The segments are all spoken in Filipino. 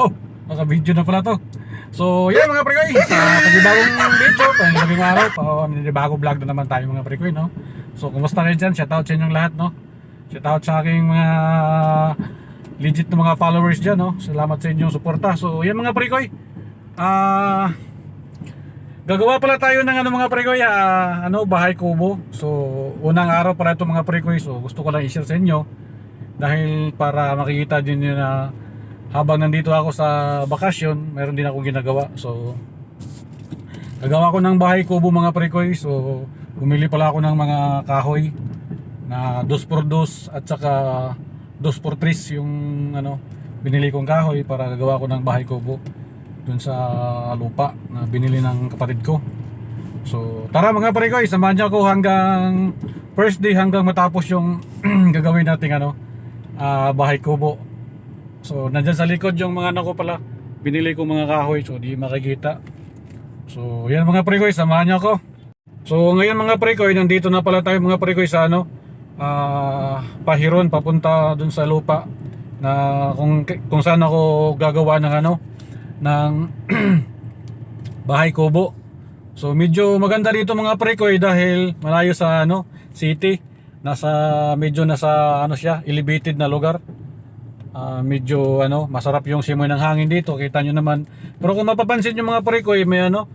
oh, naka-video na pala to. So, yan mga prekoy. Sa panibagong video, panibagong araw, panibagong vlog na naman tayo mga prekoy, no? So, kumusta kayo dyan? Shoutout sa inyong lahat, no? Shoutout sa aking mga legit na mga followers dyan, no? Salamat sa inyong suporta. So, yan mga prekoy. Ah... Gagawa pala tayo ng ano mga prekoy, ah, ano, bahay kubo. So, unang araw pala ito mga prekoy. So, gusto ko lang i-share sa inyo dahil para makikita din nyo na habang nandito ako sa bakasyon, meron din akong ginagawa. So, gagawa ko ng bahay kubo mga prekoy. So, bumili pala ako ng mga kahoy na 2x2 at saka 2x3 yung ano, binili kong kahoy para gagawa ko ng bahay kubo dun sa lupa na binili ng kapatid ko. So, tara mga pare ko, samahan niyo ako hanggang first day hanggang matapos yung gagawin nating ano, ah, bahay kubo. So, nandyan sa likod yung mga ano ko pala, binili ko mga kahoy so di makikita. So, yan mga pare ko, samahan niyo ako. So, ngayon mga pare ko, nandito na pala tayo mga pare ko sa ano, ah, pahiron papunta dun sa lupa na kung kung saan ako gagawa ng ano ng bahay kubo. So medyo maganda dito mga pre ko eh, dahil malayo sa ano city. Nasa medyo nasa ano siya elevated na lugar. Ah, medyo ano masarap yung simoy ng hangin dito. Kita nyo naman. Pero kung mapapansin nyo mga pre ko eh, may ano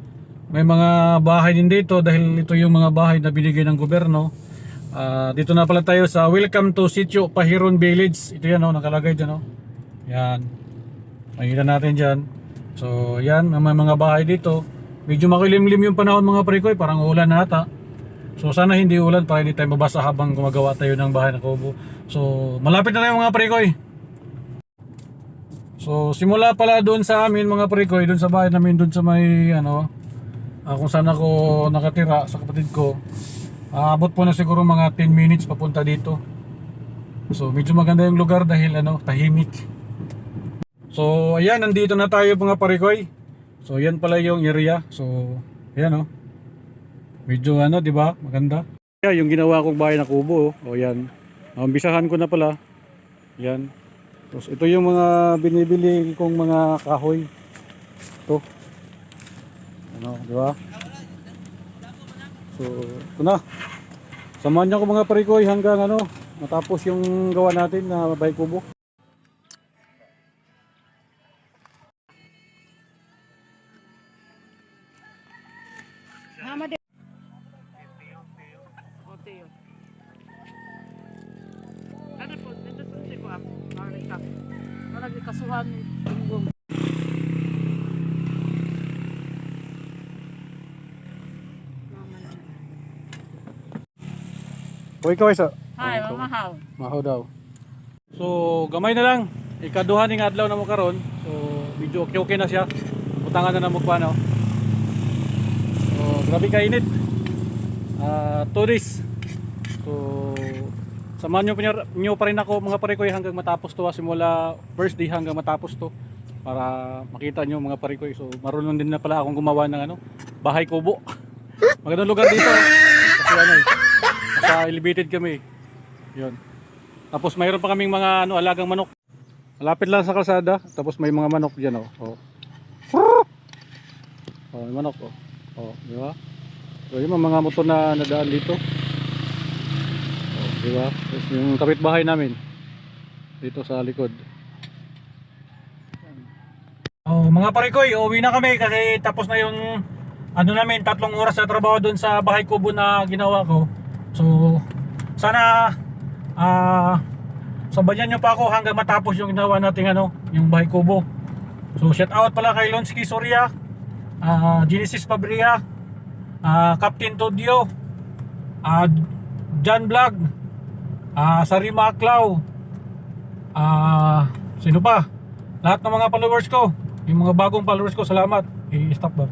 may mga bahay din dito dahil ito yung mga bahay na binigay ng gobyerno. Ah, dito na pala tayo sa Welcome to Sitio Pahiron Village. Ito yan oh, nakalagay dyan oh. Yan. Makikita natin dyan. So, yan, may mga bahay dito. Medyo makilimlim yung panahon mga prekoy, parang ulan na ata. So, sana hindi ulan para hindi tayo mabasa habang gumagawa tayo ng bahay ng kubo. So, malapit na tayo mga prekoy. So, simula pala doon sa amin mga prekoy, doon sa bahay namin, doon sa may, ano, ah, kung saan ako nakatira sa kapatid ko. Aabot po na siguro mga 10 minutes papunta dito. So, medyo maganda yung lugar dahil, ano, tahimik. So, ayan, nandito na tayo mga parikoy. So, yan pala yung area. So, ayan oh. Medyo ano, di ba? Maganda. Yeah, yung ginawa kong bahay na kubo, oh. O, yan. Naumbisahan ko na pala. Yan. Tapos, ito yung mga binibili kong mga kahoy. Ito. Ano, di ba? So, ito na. Samahan niyo ako mga parikoy hanggang ano, matapos yung gawa natin na bahay kubo. Kasuhan. Tunggong. O, ikaw isa. Hi, mamahaw. Maho daw. So, gamay na lang. Ikaduhan ng adlaw na mo karon. So, medyo okay okay na siya. Butangan na na mo pa no. So, grabe ka init. Ah, two days. So, samahan nyo, nyo pa rin ako mga parikoy hanggang matapos to. ah, Simula first day hanggang matapos to. Para makita nyo mga parikoy. So, marunong din na pala akong gumawa ng ano, bahay kubo. Magandang lugar dito. Kasi ano eh, nasa elevated kami. Yun. Tapos mayroon pa kaming mga ano, alagang manok. Malapit lang sa kalsada. Tapos may mga manok diyan oh. Oh. Oh, may manok oh. Oh, di ba? So, yung mga motor na nadaan dito. Di yung kapitbahay namin dito sa likod. Oh, mga parikoy, uwi na kami kasi tapos na yung ano namin, tatlong oras na trabaho doon sa bahay kubo na ginawa ko. So, sana ah sabayan nyo pa ako hanggang matapos yung ginawa nating ano, yung bahay kubo. So, shout out pala kay Lonsky Soria, ah Genesis Fabria, ah Captain Todio, ah John Vlog, ah Sarima Aklaw, ah sino pa? Lahat ng mga followers ko, yung mga bagong followers ko, salamat. I-stop ba?